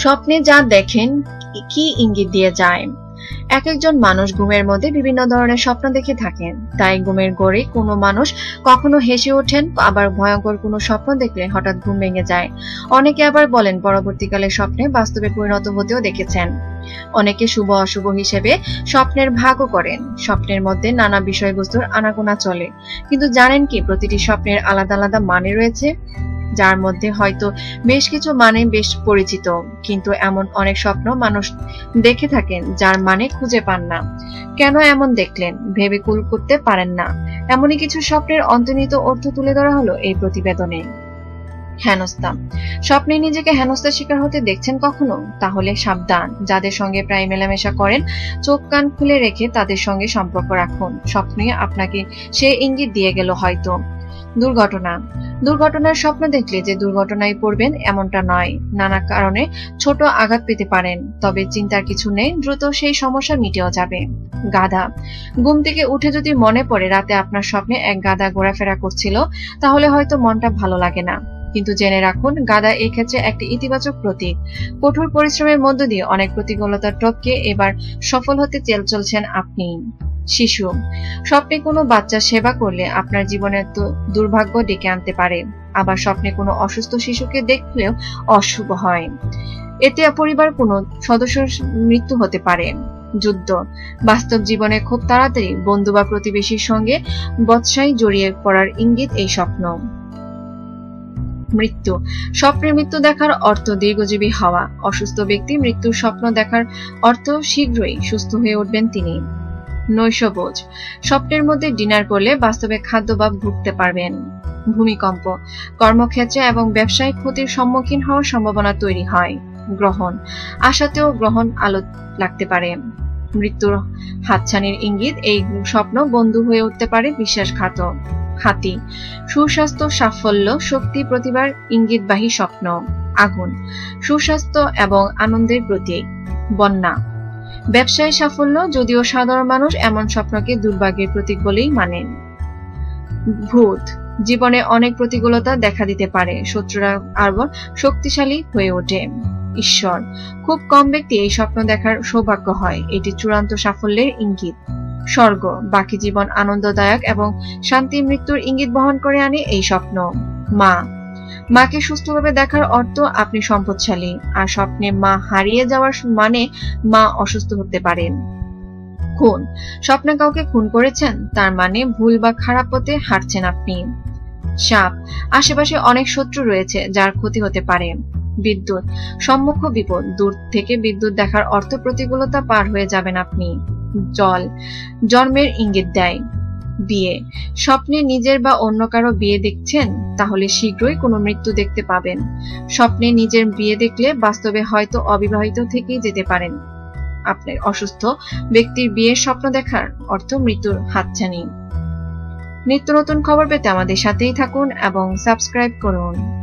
স্বপ্নে যা দেখেন, কি ইঙ্গিত দিয়ে যায়? এক একজন মানুষ ঘুমের মধ্যে বিভিন্ন ধরনের স্বপ্ন দেখে থাকেন। তাই ঘুমের গড়ে কোনো মানুষ কখনো হেসে ওঠেন, আবার ভয়ঙ্কর কোনো স্বপ্ন দেখলে হঠাৎ ঘুম ভেঙে যায়। অনেকে আবার বলেন পরবর্তীকালে স্বপ্নে বাস্তবে পরিণত হতেও দেখেছেন। অনেকে শুভ অশুভ হিসেবে স্বপ্নের ভাগও করেন। স্বপ্নের মধ্যে নানা বিষয়বস্তুর আনাগোনা চলে। কিন্তু জানেন কি, প্রতিটি স্বপ্নের আলাদা আলাদা মানে রয়েছে? যার মধ্যে হয়তো বেশ কিছু মানে বেশ পরিচিত, কিন্তু এমন অনেক স্বপ্ন মানুষ দেখে থাকেন যার মানে খুঁজে পান না। কেন এমন দেখলেন? ভেবে কুল করতে পারেন না। এমনই কিছু স্বপ্নের অন্তর্নিহিত অর্থ তুলে ধরা হলো এই প্রতিবেদনে। হেনস্থা। স্বপ্নে নিজেকে হেনস্থার শিকার হতে দেখছেন কখনো? তাহলে সাবধান। যাদের সঙ্গে প্রায় মেলামেশা করেন, চোখ কান খুলে রেখে তাদের সঙ্গে সম্পর্ক রাখুন। স্বপ্নে আপনাকে সে ইঙ্গিত দিয়ে গেল হয়তো। দুর্ঘটনা। দুর্ঘটনার স্বপ্ন দেখলে যে দুর্ঘটনায় পড়বেন এমনটা নয়। নানা কারণে ছোট আঘাত পেতে পারেন, তবে চিন্তার কিছু নেই, দ্রুত সেই সমস্যা মিটেও যাবে। গাধা। ঘুম থেকে উঠে যদি মনে পড়ে রাতে আপনার স্বপ্নে এক গাধা ঘোরাফেরা করছিল, তাহলে হয়তো মনটা ভালো লাগে না। কিন্তু জেনে রাখুন গাদা এই ক্ষেত্রে একটি ইতিবাচক প্রতীক। কঠোর পরিশ্রমের মধ্য দিয়ে অনেক প্রতিকূলতার টপকে এবার সফল হতে চেল চলছেন আপনি শিশু। স্বপ্নে কোনো বাচ্চা সেবা করলে আপনার জীবনের তো দুর্ভাগ্য ডেকে আনতে পারে। আবার স্বপ্নে কোনো অসুস্থ শিশুকে দেখলেও অশুভ হয়। এতে পরিবার কোনো সদস্যর মৃত্যু হতে পারে। যুদ্ধ। বাস্তব জীবনে খুব তাড়াতাড়ি বন্ধু বা প্রতিবেশীর সঙ্গে বৎসায় জড়িয়ে পড়ার ইঙ্গিত এই স্বপ্ন। মৃত্যু। স্বপ্নের মৃত্যু দেখার অর্থ দীর্ঘজীবী হওয়া। অসুস্থ ব্যক্তি মৃত্যুর স্বপ্ন দেখার অর্থ শীঘ্রই সুস্থ হয়ে উঠবেন তিনি। নৈশবোজ স্বপ্নের মধ্যে ডিনার করলে বাস্তবে খাদ্য বা ভুগতে পারবেন। ভূমিকম্প, কর্মক্ষেত্রে এবং ব্যবসায়িক ক্ষতির সম্মুখীন হওয়ার সম্ভাবনা তৈরি হয়। গ্রহণ, আশাতেও গ্রহণ আলো লাগতে পারে। মৃত্যুর হাতছানির ইঙ্গিত, এই স্বপ্ন বন্ধু হয়ে উঠতে পারে বিশ্বাসঘাতক হাতি। সুস্বাস্থ্য, সাফল্য, শক্তি প্রতিভার ইঙ্গিতবাহী স্বপ্ন। আগুন, সুস্বাস্থ্য এবং আনন্দের প্রতীক। বন্যা ব্যবসায় সাফল্য যদিও সাধারণ মানুষ এমন স্বপ্নকে দুর্ভাগ্যের প্রতীক বলেই মানেন। ভূত, জীবনে অনেক প্রতিকূলতা দেখা দিতে পারে, শত্রুরা আরও শক্তিশালী হয়ে ওঠে। ঈশ্বর, খুব কম ব্যক্তি এই স্বপ্ন দেখার সৌভাগ্য হয়, এটি চূড়ান্ত সাফল্যের ইঙ্গিত। স্বর্গ, বাকি জীবন আনন্দদায়ক এবং শান্তি মৃত্যুর ইঙ্গিত বহন করে আনে এই স্বপ্ন। মা মাকে সুস্থভাবে দেখার অর্থ আপনি সম্পদশালী, আর স্বপ্নে মা হারিয়ে যাওয়ার মানে মা অসুস্থ হতে পারেন। খুন। স্বপ্নে কাউকে খুন করেছেন, তার মানে ভুল বা খারাপ পথে হাঁটছেন আপনি। সাপ। আশেপাশে অনেক শত্রু রয়েছে, যার ক্ষতি হতে পারে। বিদ্যুৎ। সম্মুখ বিপদ। দূর থেকে বিদ্যুৎ দেখার অর্থ প্রতিকূলতা পার হয়ে যাবেন আপনি। জল। জন্মের ইঙ্গিত দেয়। বিয়ে। স্বপ্নে নিজের বা অন্য কারও বিয়ে দেখছেন, তাহলে শীঘ্রই কোনো মৃত্যু দেখতে পাবেন। স্বপ্নে নিজের বিয়ে দেখলে বাস্তবে হয়তো অবিবাহিত থেকেই যেতে পারেন। আপনার অসুস্থ ব্যক্তির বিয়ের স্বপ্ন দেখার অর্থ মৃত্যুর হাতছানি। নিত্য নতুন খবর পেতে আমাদের সাথেই থাকুন এবং সাবস্ক্রাইব করুন।